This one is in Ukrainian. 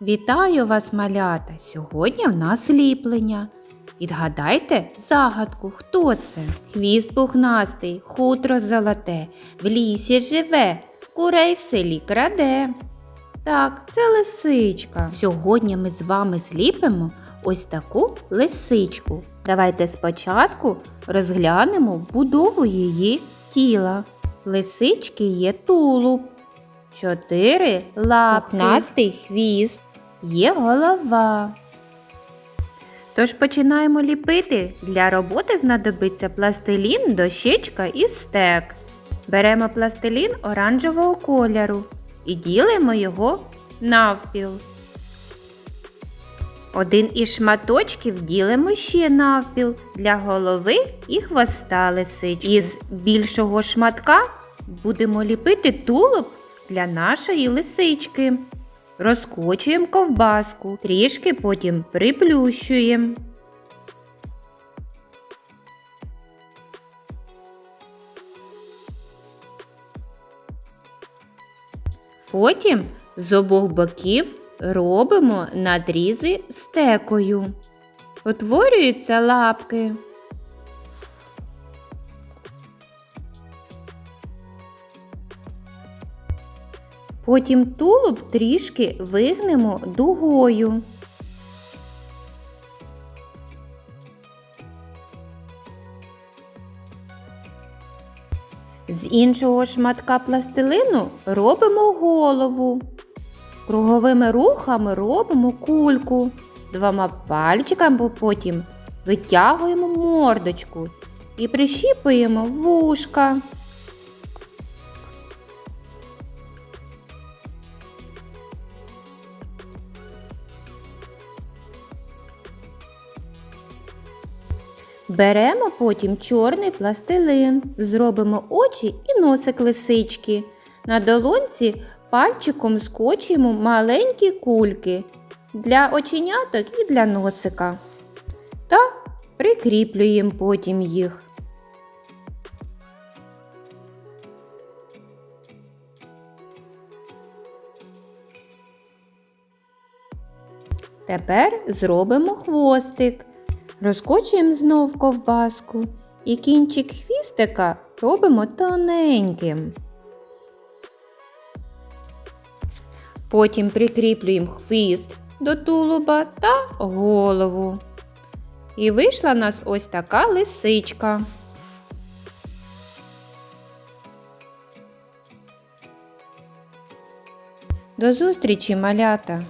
Вітаю вас, малята! Сьогодні в нас ліплення. Відгадайте загадку, хто це? Хвіст пухнастий, хутро золоте, в лісі живе, курей в селі краде. Так, це лисичка. Сьогодні ми з вами зліпимо ось таку лисичку. Давайте спочатку розглянемо будову її тіла. Лисички є тулуб, чотири лапки, пухнастий хвіст, є голова. Тож починаємо ліпити. Для роботи знадобиться пластилін, дощечка і стек. Беремо пластилін оранжевого кольору і ділимо його навпіл. Один із шматочків ділимо ще навпіл для голови і хвоста лисички. Із більшого шматка будемо ліпити тулуб для нашої лисички. Розкочуємо ковбаску, трішки потім приплющуємо. Потім з обох боків робимо надрізи стекою. Утворюються лапки. Потім тулуб трішки вигнемо дугою. З іншого шматка пластилину робимо голову. Круговими рухами робимо кульку. Двома пальчиками потім витягуємо мордочку і прищіпуємо вушка. Беремо потім чорний пластилин, зробимо очі і носик лисички. На долонці пальчиком скочуємо маленькі кульки для оченяток і для носика. Та прикріплюємо потім їх. Тепер зробимо хвостик. Розкочуємо знов ковбаску і кінчик хвістика робимо тоненьким. Потім прикріплюємо хвіст до тулуба та голову. І вийшла в нас ось така лисичка. До зустрічі, малята!